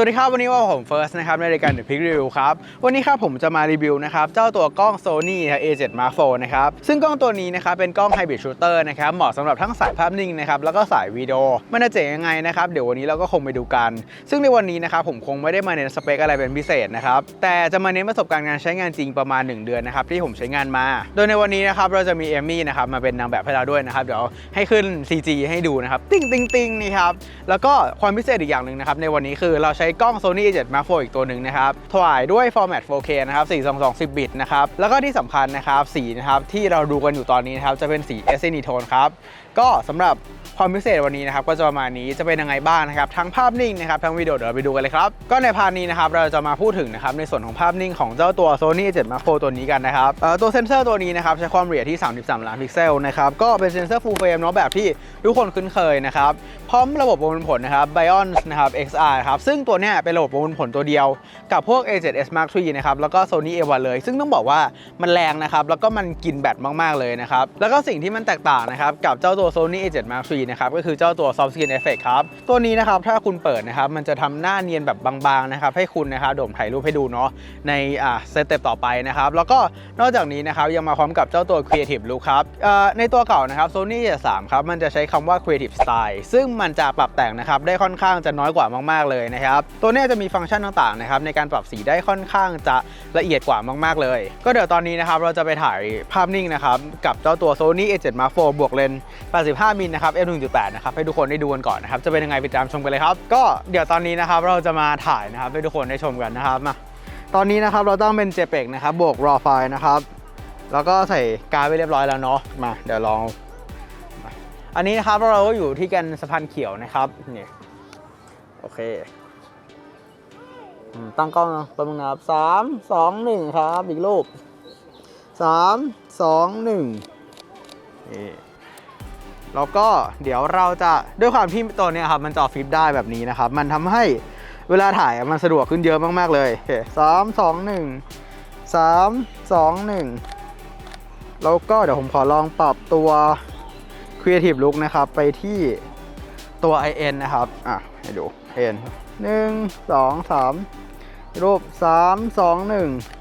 วัสดีครับ วันนี้ว่าผมเฟิร์สนะครับในรายการ The Pick Review ครับ วันนี้ครับผมจะมารีวิวนะครับ เจ้าตัวกล้อง Sony A7 Mark IV นะครับ ซึ่งกล้องตัวนี้นะครับ เป็นกล้อง Hybrid Shooter นะครับ เหมาะสำหรับทั้งสายภาพนิ่งนะครับ แล้วก็สายวิดีโอ มันจะเจ๋งยังไงนะครับ เดี๋ยววันนี้เราก็คงไปดูกัน ซึ่งในวันนี้นะครับผมคงไม่ได้มาเน้นสเปคอะไรเป็นพิเศษนะครับ แต่จะมาเน้นประสบการณ์การใช้งานจริงประมาณ 1 เดือนนะครับที่ผมใช้งานมา โดยในวันนี้นะครับเราจะมีเอมมี่นะครับมาเป็นนางแบบให้เราด้วยนะครับเดี๋ยวให้ขึ้น CG ให้ดูนะครับ ติ้งติ้งติ้งนี่ครับแล้วก็ความพิเศษอีกอย่างหนึ่งนะครับในวันนี้คือเราใช้กล้อง Sony A7 Mark IV อีกตัวหนึ่งนะครับถ่ายด้วย format 4K นะครับ422 10 บิตนะครับ แล้วก็ที่สำคัญนะครับ สีนะครับที่เราดูกันอยู่ตอนนี้นะครับ จะเป็นสี s n e Tone ครับ ก็สำหรับ ความพิเศษวันนี้นะครับก็จะประมาณนี้จะเป็นยังไงบ้างนะครับทั้งภาพนิ่งนะครับทั้งวิดีโอเดี๋ยวไปดูกันเลยครับ ก็ในพาร์ทนี้นะครับเราจะมาพูดถึงนะครับในส่วนของภาพนิ่งของเจ้าตัว Sony A7 Mark IV ตัวนี้กันนะครับตัวเซนเซอร์ตัวนี้นะครับใช้ความละเอียดที่ 33 ล้านพิกเซลนะครับก็เป็นเซนเซอร์ full frame เนาะแบบที่ทุกคนคุ้นเคยนะครับพร้อมระบบประมวลผลนะครับ Bion นะครับ XR ครับซึ่งตัวเนี้ยเป็นระบบประมวลผลตัวเดียว กับพวก A7S Mark III นะครับแล้วก็ Sony A1 เลย ซึ่งต้องบอกว่ามันแรงนะครับแล้วก็มันกินแบตมากๆเลยนะครับแล้วก็สิ่งที่มันแตกต่างนะครับกับเจ้าตัว Sony A7 Mark III นะครับก็คือเจ้าตัว Soft Skin Effect ครับ ตัวนี้นะครับถ้าคุณเปิดนะครับมันจะทำหน้าเนียนแบบบางๆนะครับให้คุณนะครับโดมถ่ายรูปให้ดูเนาะในอ่าสเต็ปต่อไปนะครับแล้วก็นอกจากนี้นะครับยังมาพร้อมกับเจ้าตัว Creative Look ครับในตัวเก่านะครับ Sony A3 ครับมันจะใช้คำว่า Creative Style ซึ่งมันจะปรับแต่งนะครับได้ค่อนข้างจะน้อยกว่ามากๆเลยนะครับตัวนี้จะมีฟังก์ชันต่างๆนะครับในการปรับสีได้ค่อนข้างจะละเอียดกว่ามากๆเลย ก็เดี๋ยวตอนนี้นะครับเราจะไปถ่ายภาพนิ่งนะครับกับเจ้าตัว Sony A7 Mark IV บวกเลน85มิลนะครับ1.8 นะครับให้ทุกคนได้ดูกันก่อนนะครับจะเป็นยังไงไปตามชมกันเลยครับ ก็เดี๋ยวตอนนี้นะครับเราจะมาถ่ายนะครับให้ทุกคนได้ชมกันนะครับมาตอนนี้นะครับเราตั้งเป็น JPEG นะครับบวก RAW file นะครับแล้วก็ใส่การ์ดไว้เรียบร้อยแล้วเนาะมาเดี๋ยวลองมาอันนี้นะครับเราก็อยู่ที่กันสะพานเขียวนะครับนี่โอเคตั้งกล้องนะแป๊บนึงนะครับสามสองหนึ่งครับ อีกรูปสามสองหนึ่งนี่ แล้วก็เดี๋ยวเราจะด้วยความที่ตัวนี้ครับมันจอฟิปได้แบบนี้นะครับ มันทำให้เวลาถ่ายมันสะดวกขึ้นเยอะมากๆเลยสามสองหนึ่งสามสองหนึ่งแล้วก็เดี๋ยวผมขอลองปรับตัว Creative Look นะครับ ไปที่ตัว IN นะครับ อะ ให้ดู IN 1 2 3 รูป 3 2 1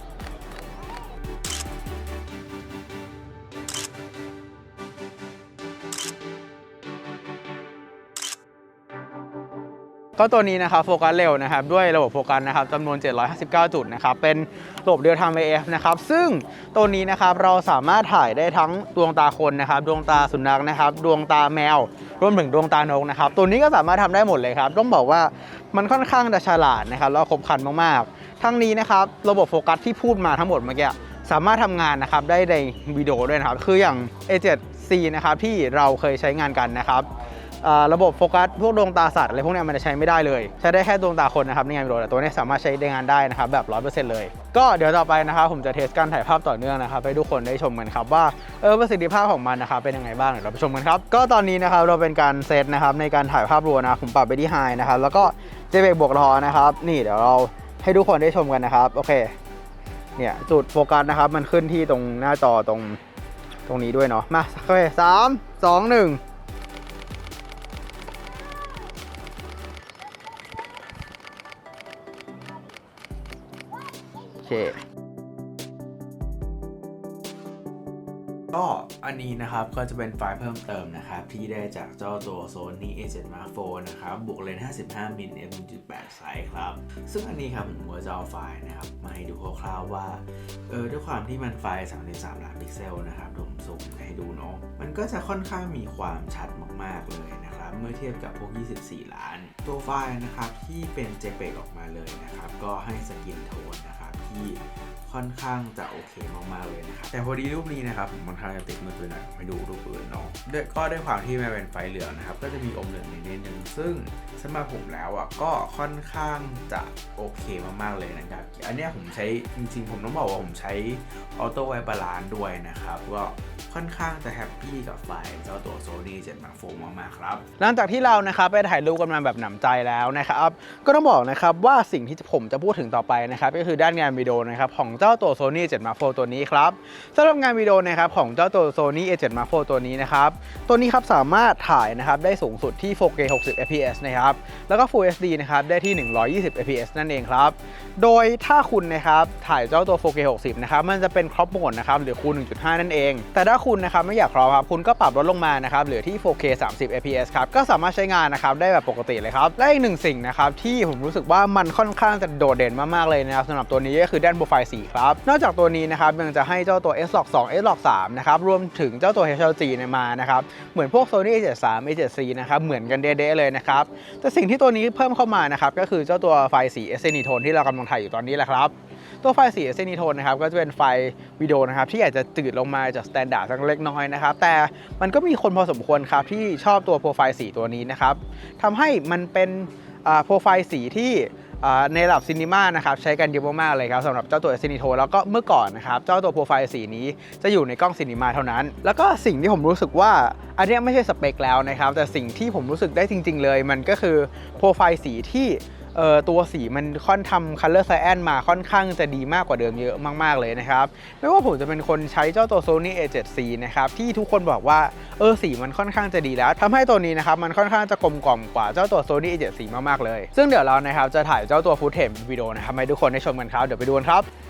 ก็ตัวนี้นะครับโฟกัสเร็วนะครับด้วยระบบโฟกัสนะครับจำนวน 759 จุดนะครับเป็นระบบเรียลไทม์ AF นะครับซึ่งตัวนี้นะครับเราสามารถถ่ายได้ทั้งดวงตาคนนะครับดวงตาสุนัขนะครับดวงตาแมว รวมถึงดวงตานกนะครับตัวนี้ก็สามารถทำได้หมดเลยครับต้องบอกว่ามันค่อนข้างจะฉลาดนะครับแล้วครบครันมากๆ ทั้งนี้นะครับระบบโฟกัสที่พูดมาทั้งหมดเมื่อกี้สามารถทำงานนะครับได้ในวิดีโอด้วยนะครับคืออย่าง A7C นะครับที่เราเคยใช้งานกันนะครับ ระบบโฟกัสพวกดวงตาสัตว์อะไรพวกนี้มันจะใช้ไม่ได้เลย ใช้ได้แค่ดวงตาคนนะครับในงานวิดีโอแต่ตัวนี้สามารถใช้ในงานได้นะครับแบบ 100%เลย ก็เดี๋ยวต่อไปนะครับผมจะเทสการถ่ายภาพต่อเนื่องนะครับให้ทุกคนได้ชมกันครับว่าเออประสิทธิภาพของมันนะครับเป็นยังไงบ้างเดี๋ยวเราไปชมกันครับก็ตอนนี้นะครับเราเป็นการเซตนะครับในการถ่ายภาพรวนะผมปรับไปที่ไฮนะครับแล้วก็เจเบกบวกรอนะครับนี่เดี๋ยวเราให้ทุกคนได้ชมกันนะครับโอเคเนี่ยจุดโฟกัสนะครับมันขึ้นที่ตรงหน้าจอตรงตรงนี้ด้วยเนาะมาโอเคสามสองหนึ่ง เค ก็อันนี้นะครับก็จะเป็นไฟล์เพิ่มเติมนะครับ ที่ได้จากเจ้าตัว Sony A7 Mark IV นะครับ บวกเลนส์55 มิล f1.8 ไซส์ครับ ซึ่งอันนี้ครับผมก็จะเอาไฟล์นะครับ มาให้ดูคร่าวๆว่า เออด้วยความที่มันไฟล์ 33 ล้านพิกเซลนะครับเดี๋ยวผมซูมให้ดูเนาะมันก็จะค่อนข้างมีความชัดมากๆเลยนะครับเมื่อเทียบกับพวก 24 ล้าน ตัวไฟล์นะครับที่เป็น JPEG ออกมาเลยนะครับ ก็ให้สกินโทนนะครับ ที่ค่อนข้างจะโอเคมากๆเลยนะครับแต่พอดีรูปนี้นะครับผมค่อนทางจะติดมือตัวหน่อยไปดูรูปอื่นเนาะด้วยก็ด้วยความที่มันเป็นไฟเหลืองนะครับ ก็จะมีอมเหลืองนิดนึงซึ่งสำหรับผมแล้วอะก็ค่อนข้างจะโอเคมากๆเลยนะครับ อันนี้ผมใช้จริงๆ ผมต้องบอกว่าผมใช้ออโต้ไวบาลานด้วยนะครับก็ ค่อนข้างจะแฮปปี้กับไฟล์เจ้าตัว Sony 7 Mark IV มากๆครับ หลังจากที่เรานะครับไปถ่ายรูปกันมาแบบหนำใจแล้วนะครับ ก็ต้องบอกนะครับว่าสิ่งที่ผมจะพูดถึงต่อไปนะครับก็คือด้านงานวิดีโอนะครับของเจ้าตัว Sony A7 Mark IV ตัวนี้ครับสำหรับงานวิดีโอนะครับของเจ้าตัว Sony A7 Mark IV ตัวนี้นะครับตัวนี้ครับสามารถถ่ายนะครับได้สูงสุดที่ 4K 60 fps นะครับแล้วก็ Full HD นะครับได้ที่ 120 fps นั่นเองครับ โดยถ้าคุณนะครับถ่ายเจ้าตัว 4K 60 นะครับมันจะเป็นครอปโหมดนะครับหรือคูณ1.5 นั่นเอง แต่ถ้าคุณนะครับไม่อยากครอปครับคุณก็ปรับลดลงมานะครับเหลือที่ 4K 30 fps ครับก็สามารถใช้งานนะครับได้แบบปกติเลยครับและอีกหนึ่งสิ่งนะครับที่ผมรู้สึกว่ามันค่อนข้างจะโดดเด่นมากๆเลยนะครับสำหรับตัวนี้ก็คือด้านโปรไฟล์สีครับนอกจากตัวนี้นะครับยังจะให้เจ้าตัว S-Log 2 S-Log 3นะครับรวมถึงเจ้าตัว HLG เนี่ยมานะครับเหมือนพวก Sony A73 A7C นะครับเหมือนกันเด๊ะๆเลยนะครับแต่สิ่งที่ตัวนี้เพิ่มเข้ามานะครับก็คือเจ้าตัวไฟสี s n e Tone ที่เรากำลังถ่ายอยู่ตอนนี้แหละครับ ตัวไฟสี s n e Tone นะครับก็จะเป็นไฟวิดีโอนะครับที่อาจจะจืดลงมาจากสแตนดาร์ดสักเล็กน้อยนะครับแต่มันก็มีคนพอสมควรครับที่ชอบตัวโปรไฟล์สีตัวนี้นะครับทำให้มันเป็นโปรไฟล์สีที่ในระดับซินิมานะครับใช้กันเยอะมากๆเลยครับสำหรับเจ้าตัว s n e Tone แล้วก็เมื่อก่อนนะครับเจ้าตัวโปรไฟล์สีนี้จะอยู่ในกล้องซินิมาเท่านั้น แล้วก็สิ่งที่ผมรู้สึกว่าอันนี้ไม่ใช่สเปคแล้วนะครับแต่สิ่งที่ผมรู้สึกได้จริง ๆ เลย มันก็คือโปรไฟล์สีที่ เอ่อตัวสีมันค่อนทำ color cyan มาค่อนข้างจะดีมากกว่าเดิมเยอะมาก ๆ เลยนะครับ ไม่ว่าผมจะเป็นคนใช้เจ้าตัว Sony A7C นะครับ ที่ทุกคนบอกว่าเออสีมันค่อนข้างจะดีแล้วทำให้ตัวนี้นะครับ มันค่อนข้างจะกลมกล่อมกว่าเจ้าตัว Sony A7C มาก ๆ เลย ซึ่งเดี๋ยวเรานะครับจะถ่ายเจ้าตัวฟุตเทมวิดีโอนะครับให้ทุกคนได้ชมกันครับเดี๋ยวไปดูกันครับ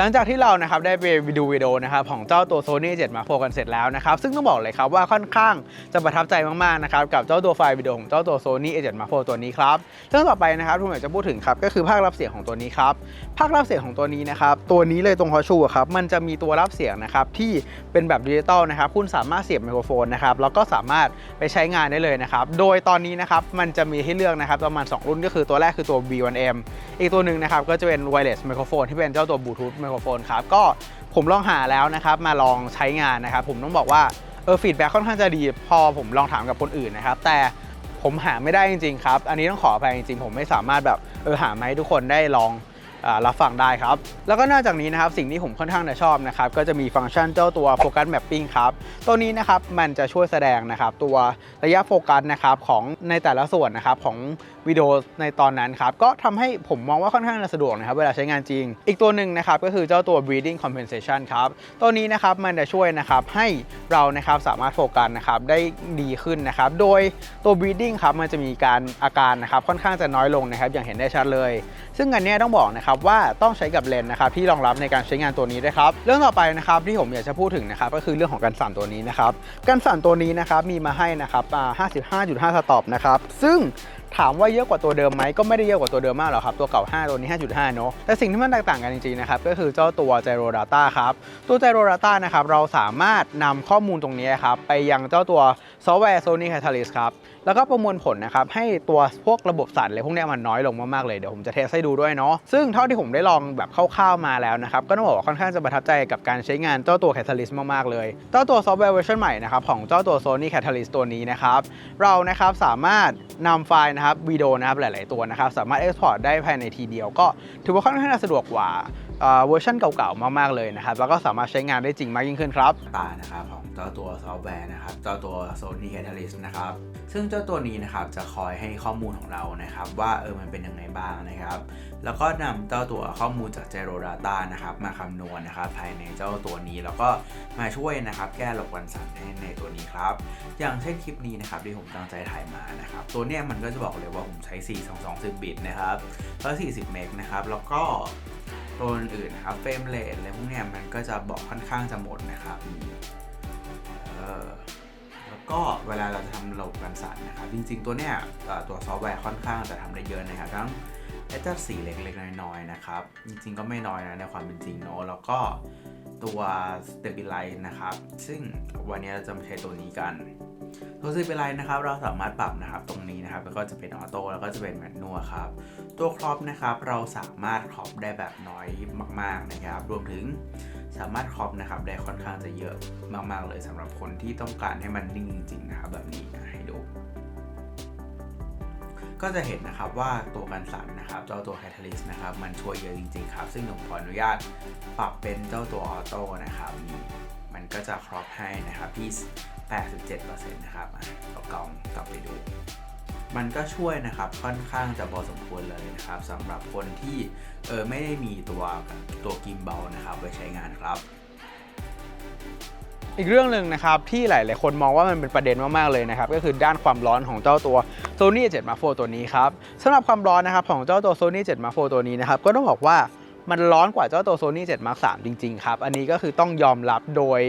หลังจากที่เรานะครับได้ไปดูวิดีโอนะครับของเจ้าตัว Sony 7 Mark IV กันเสร็จแล้วนะครับซึ่งต้องบอกเลยครับว่าค่อนข้างจะประทับใจมากๆนะครับกับเจ้าตัวไฟล์วิดีโอของเจ้าตัว Sony A7 Mark IV ตัวนี้ครับเรื่องต่อไปนะครับผมอยากจะพูดถึงครับก็คือภาครับเสียงของตัวนี้ครับภาครับเสียงของตัวนี้นะครับตัวนี้เลยตรงฮอชูครับมันจะมีตัวรับเสียงนะครับที่เป็นแบบดิจิตอลนะครับคุณสามารถเสียบไมโครโฟนนะครับแล้วก็สามารถไปใช้งานได้เลยนะครับโดยตอนนี้นะครับมันจะมีให้เลือกนะครับประมาณสองรุ่นก็คือตัวแรกคือตัว B1M อีกตัวหนึ่งนะครับก็จะเป็น wireless microphone ที่เป็นเจ้าตัว Bluetooth microphone ครับก็ผมลองหาแล้วนะครับมาลองใช้งานนะครับ ผมต้องบอกว่าเออฟีดแบ็ค่อนข้างจะดีพอผมลองถามกับคนอื่นนะครับ แต่ผมหาไม่ได้จริงๆครับ อันนี้ต้องขออภัยจริงๆ ผมไม่สามารถแบบเออหามาให้ทุกคนได้ลอง รับฟังได้ครับ แล้วก็นอกจากนี้นะครับสิ่งที่ผมค่อนข้างจะชอบนะครับก็จะมีฟังก์ชันเจ้าตัวโฟกัสแมปปิ้งครับตัวนี้นะครับมันจะช่วยแสดงนะครับตัวระยะโฟกัสนะครับของในแต่ละส่วนนะครับของวิดีโอในตอนนั้นครับก็ทำให้ผมมองว่าค่อนข้างจะสะดวกนะครับเวลาใช้งานจริง อีกตัวหนึ่งนะครับก็คือเจ้าตัว breathing compensation ครับตัวนี้นะครับมันจะช่วยนะครับให้เรานะครับสามารถโฟกัสนะครับได้ดีขึ้นนะครับโดยตัว breathing ครับมันจะมีการอาการนะครับค่อนข้างจะน้อยลงนะครับอย่างเห็นได้ชัดเลย ซึ่งอันนี้ต้องบอกนะครับว่าต้องใช้กับเลนส์นะครับที่รองรับในการใช้งานตัวนี้ด้วยครับเรื่องต่อไปนะครับที่ผมอยากจะพูดถึงนะครับก็คือเรื่องของการสั่นตัวนี้นะครับการสั่นตัวนี้นะครับมีมาให้นะครับ55.5สต็อปนะครับซึ่งถามว่าเยอะกว่าตัวเดิมไหมก็ไม่ได้เยอะกว่าตัวเดิมมากหรอกครับ ตัวเก่า 5 ตัวนี้ 5.5 เนอะแต่สิ่งที่มันแตกต่างกันจริงๆนะครับก็คือเจ้าตัว Gyro Data ครับ ตัว Gyro Data นะครับเราสามารถนำข้อมูลตรงนี้ครับไปยังเจ้าตัวซอฟต์แวร์ Sony Catalyst ครับแล้วก็ประมวลผลนะครับให้ตัวพวกระบบสั่นอะไรพวกนี้มันน้อยลงมากๆเลยเดี๋ยวผมจะเทสให้ดูด้วยเนาะซึ่งเท่าที่ผมได้ลองแบบคร่าวๆมาแล้วนะครับก็ต้องบอกว่าค่อนข้างจะประทับใจกับการใช้งานเจ้าตัว Catalyst มากๆเลยเจ้าตัวซอฟต์แวร์เวอร์ชันใหม่นะครับของเจ้าตัว Sony Catalyst ตัวนี้นะครับเรานะครับสามารถนำไฟล์นะครับวิดีโอนะครับหลาย ๆ ตัวนะครับสามารถเอ็กพอร์ตได้ภายในทีเดียวก็ถือว่าค่อนข้างจะสะดวกกว่าเวอร์ชันเก่า ๆ มาก ๆ เลยนะครับแล้วก็สามารถใช้งานได้จริงมากยิ่งขึ้นครับตานะครับ เจ้าตัวซอฟต์แวร์นะครับเจ้าตัว Sony Catalyst นะครับซึ่งเจ้าตัวนี้นะครับจะคอยให้ข้อมูลของเรานะครับ ว่าเออมันเป็นยังไงบ้างนะครับ แล้วก็นำเจ้าตัวข้อมูลจาก Gyro Data นะครับมาคำนวณนะครับภายในเจ้าตัวนี้แล้วก็มาช่วยนะครับแก้ระบบวันสั่นให้ในตัวนี้ครับ อย่างเช่นคลิปนี้นะครับที่ผมตั้งใจถ่ายมานะครับตัวเนี้ยมันก็จะบอกเลยว่าผมใช้ 4 2 2 0บิตนะครับแล้ว40 เมกนะครับแล้วก็ตัวอื่นนะครับเฟรมเรทอะไรพวกเนี้ยมันก็จะบอกค่อนข้างจะหมดนะครับ อแล้วก็เวลาเราจะทำระบบการสั่นนะครับจริงๆตัวเนี้ยตัวซอฟต์แวร์ค่อนข้างจะทำได้เยอะนะครับทั้งแอดจัดสีเล็กๆน้อยๆนะครับ จริงๆก็ไม่น้อยนะในความเป็นจริงเนอะแล้วก็ตัว Stabilize นะครับ ซึ่งวันนี้เราจะมาใช้ตัวนี้กัน ตัว Stabilize นะครับ เราสามารถปรับนะครับตรงนี้นะครับ แล้วก็จะเป็นออโต้แล้วก็จะเป็นแมนนวลครับ ตัวครอปนะครับ เราสามารถครอปได้แบบน้อยมาก ๆนะครับ รวมถึงสามารถครอปนะครับได้ค่อนข้างจะเยอะมาก ๆ เลยสำหรับคนที่ต้องการให้มันนิ่งจริงๆนะครับแบบนี้นะให้ดูก็จะเห็นนะครับว่าตัวกันสั่นนะครับ เจ้าตัว Catalyst นะครับ มันช่วยเยอะจริง ๆ ครับ ซึ่งผมขออนุญาตปรับเป็นเจ้าตัวออโต้นะครับนี่ ก็จะครอบให้นะครับที่ 87%นะครับเอากล่องกลับไปดู มันก็ช่วยนะครับค่อนข้างจะพอสมควรเลยนะครับสำหรับคนที่เออไม่ได้มีตัวตัวกิมเบลนะครับไว้ใช้งานครับอีกเรื่องหนึ่งนะครับที่หลาย ๆ คนมองว่ามันเป็นประเด็นมาก ๆ เลยนะครับก็คือด้านความร้อนของเจ้าตัว Sony 7 Mark IV ตัวนี้ครับสำหรับความร้อนนะครับของเจ้าตัว Sony 7 Mark IV ตัวนี้นะครับก็ต้องบอกว่า มันร้อนกว่าเจ้าตัว Sony A7 Mark 3จริง ๆ ครับ อันนี้ก็คือต้องยอมรับโดย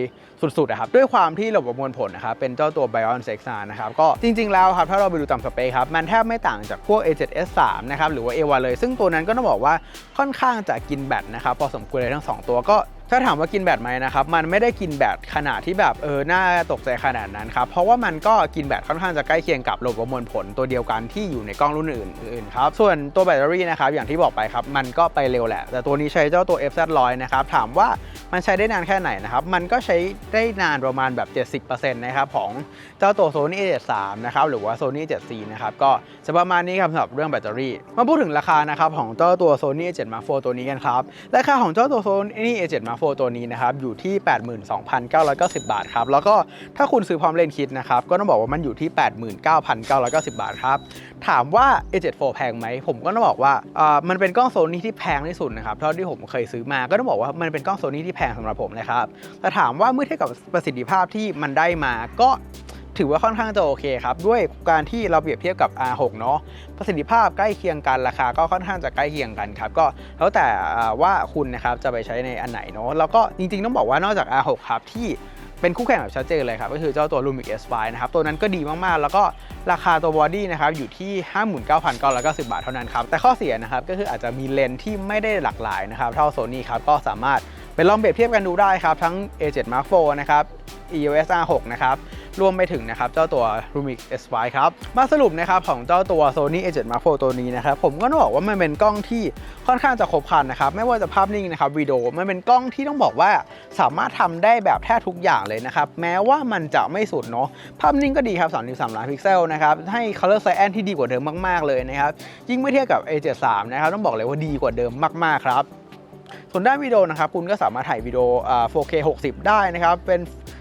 สุดๆนะครับด้วยความที่ระบบมวลผลนะครับเป็นเจ้าตัว Bion 6นะครับก็จริง ๆ แล้วครับถ้าเราไปดูตามสเปคครับมันแทบไม่ต่างจากพวก A7S3 นะครับหรือว่า A1 เลย ซึ่งตัวนั้นก็ต้องบอกว่าค่อนข้างจะกินแบตนะครับพอสมควรเลยทั้งสองตัวก็ ถ้าถามว่ากินแบตไหมนะครับ มันไม่ได้กินแบตขนาดที่แบบเออน่าตกใจขนาดนั้นครับ เพราะว่ามันก็กินแบตค่อนข้างจะใกล้เคียงกับระบบประมวลผลตัวเดียวกันที่อยู่ในกล้องรุ่นอื่นๆครับ ส่วนตัวแบตเตอรี่นะครับอย่างที่บอกไปครับ มันก็ไปเร็วแหละ แต่ตัวนี้ใช้เจ้าตัว FZ100 นะครับ ถามว่า มันใช้ได้นานแค่ไหนนะครับ มันก็ใช้ได้นานประมาณแบบ 70%นะครับของเจ้าตัว Sony A73 นะครับหรือว่า Sony A7C นะครับก็จะประมาณนี้ครับสำหรับเรื่องแบตเตอรี่ มาพูดถึงราคานะครับของเจ้าตัว Sony A7 Mark IV ตัวนี้กันครับราคาของเจ้าตัว Sony A7 Mark IV ตัวนี้นะครับอยู่ที่ 82,990 บาทครับแล้วก็ถ้าคุณซื้อพร้อมเลนส์คิดนะครับก็ต้องบอกว่ามันอยู่ที่ 89,990 บาทครับถามว่า A7 IV แพงไหม ผมก็ต้องบอกว่าอ่ามันเป็นกล้องโซนี่ที่แพงที่สุดนะครับ เท่าที่ผมเคยซื้อมาก็ต้องบอกว่ามันเป็นกล้องโซนี่ที่แพงสำหรับผมนะครับ แต่ถามว่าเมื่อเทียบกับประสิทธิภาพที่มันได้มาก็ถือว่าค่อนข้างจะโอเคครับ ด้วยการที่เราเปรียบเทียบกับ R6 เนาะประสิทธิภาพใกล้เคียงกันราคาก็ค่อนข้างจะใกล้เคียงกันครับก็แล้วแต่ว่าคุณนะครับจะไปใช้ในอันไหนเนาะแล้วก็จริงๆต้องบอกว่านอกจาก R6 ครับที่ เป็นคู่แข่งแบบชัดเจนเลยครับ ก็คือเจ้าตัว Lumix S5 นะครับ ตัวนั้นก็ดีมาก ๆ แล้วก็ราคาตัวบอดี้นะครับอยู่ที่ 59,990 บาทเท่านั้นครับ แต่ข้อเสียนะครับ ก็คืออาจจะมีเลนส์ที่ไม่ได้หลากหลายนะครับ เท่า Sony ครับ ก็สามารถไปลองเปรียบเทียบกันดูได้ครับ ทั้ง A7 Mark IV นะครับ EOS R6 นะครับ รวมไปถึงนะครับเจ้าตัว Lumix S5 ครับมาสรุปนะครับของเจ้าตัว Sony A7 Mark IV ตัวนี้นะครับผมก็ต้องบอกว่ามันเป็นกล้องที่ค่อนข้างจะครบครันนะครับไม่ว่าจะภาพนิ่งนะครับวิดีโอมันเป็นกล้องที่ต้องบอกว่าสามารถทำได้แบบแทบทุกอย่างเลยนะครับแม้ว่ามันจะไม่สุดเนาะภาพนิ่งก็ดีครับ33ล้านพิกเซลนะครับให้ Color Cyan ที่ดีกว่าเดิมมากๆเลยนะครับยิ่งเมื่อเทียบกับ A73 นะครับต้องบอกเลยว่าดีกว่าเดิมมากๆครับส่วนด้านวิดีโอนะครับคุณก็สามารถถ่ายวิดีโอ 4K 60 ได้นะครับ เป็น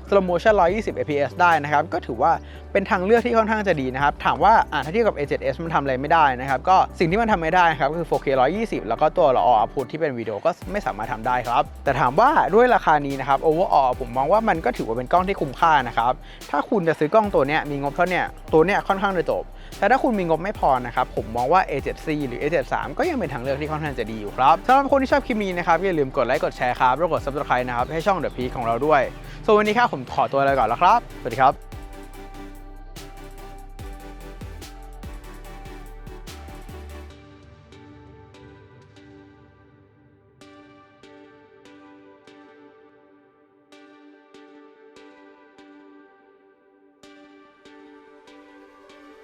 slow motion 120 fps ได้นะครับ ก็ถือว่าเป็นทางเลือกที่ค่อนข้างจะดีนะครับ ถามว่าอ่าถ้าเทียบกับ A7S มันทำอะไรไม่ได้นะครับ ก็สิ่งที่มันทำไม่ได้ครับก็คือ 4K 120 แล้วก็ตัว RAW output ที่เป็นวิดีโอก็ไม่สามารถทำได้ครับ แต่ถามว่าด้วยราคานี้นะครับ overall ผมมองว่ามันก็ถือว่าเป็นกล้องที่คุ้มค่านะครับ ถ้าคุณจะซื้อกล้องตัวเนี้ยมีงบเท่าเนี้ยตัวเนี้ยค่อนข้างจะจบแต่ถ้าคุณมีงบไม่พอนะครับผมมองว่า A7C หรือ A73 ก็ยังเป็นทางเลือกที่ค่อนข้างจะดีอยู่ครับสำหรับคนที่ชอบคลิปนี้นะครับอย่าลืมกดไลค์กดแชร์ครับแล้วกด subscribe นะครับให้ช่อง The Peak ของเราด้วย ส่วนวันนี้ครับผมขอตัวลาไปก่อนแล้วครับ สวัสดีครับ